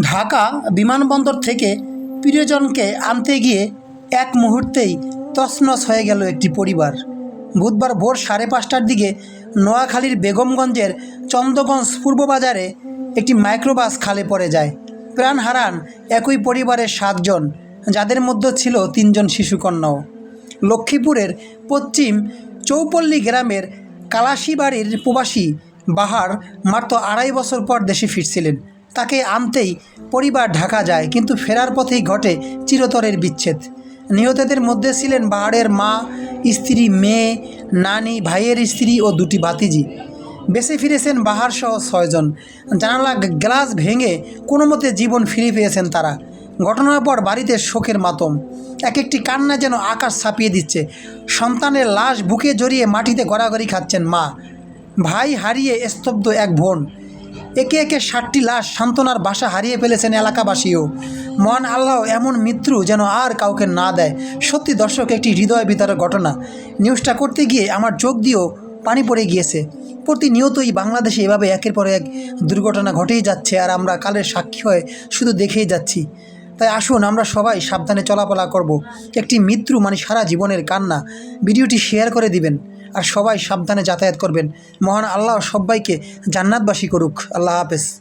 ঢাকা বিমানবন্দর থেকে প্রিয়জনকে আনতে গিয়ে এক মুহূর্তেই তছনছ হয়ে গেল একটি পরিবার। বুধবার ভোর সাড়ে পাঁচটার দিকে নোয়াখালীর বেগমগঞ্জের চন্দ্রগঞ্জ পূর্ব বাজারে একটি মাইক্রোবাস খালে পড়ে যায়। প্রাণ হারান একই পরিবারের সাতজন, যাদের মধ্যে ছিল তিনজন শিশুকন্যাও। লক্ষ্মীপুরের পশ্চিম চৌপল্লী গ্রামের কালাশিবাড়ির প্রবাসী বাহার মাত্র আড়াই বছর পর দেশে ফিরছিলেন। তাকে আনতেই পরিবার ঢাকা যায়, কিন্তু ফেরার পথেই ঘটে চিরতরের বিচ্ছেদ। নিহতদের মধ্যে ছিলেন বাহারের মা, স্ত্রী, মেয়ে, নানি, ভাইয়ের স্ত্রী ও দুটি ভাতিজি। বেঁচে ফিরেছেন বাহার সহ ছয়জন। জানালা গ্লাস ভেঙে কোনো মতে জীবন ফিরে পেয়েছেন তারা। ঘটনার পর বাড়িতে শোকের মাতম। এক একটি কান্না যেন আকাশ ছাপিয়ে দিচ্ছে। সন্তানের লাশ বুকে জড়িয়ে মাটিতে গড়াগড়ি খাচ্ছেন মা। ভাই হারিয়ে স্তব্ধ এক বোন একে একে ষাটটি লাশ সান্ত্বনার বাসা হারিয়ে ফেলেছেন এলাকাবাসীও। মহান আল্লাহ এমন মৃত্যু যেন আর কাউকে না দেয়। সত্যি দর্শক, একটি হৃদয় বিতারের ঘটনা। নিউজটা করতে গিয়ে আমার চোখ দিয়েও পানি পড়ে গিয়েছে। প্রতিনিয়তই বাংলাদেশে এভাবে একের পর এক দুর্ঘটনা ঘটেই যাচ্ছে আর আমরা কালের সাক্ষী হয়ে শুধু দেখেই যাচ্ছি। তাই আসুন আমরা সবাই সাবধানে চলাফেরা করব। একটি মৃত্যু মানে সারা জীবনের কান্না। ভিডিওটি শেয়ার করে দিবেন। আর সবাই সাবধানে যাতায়াত করবেন। মহান আল্লাহ সবাইকে জান্নাতবাসী করুক। আল্লাহ হাফেজ।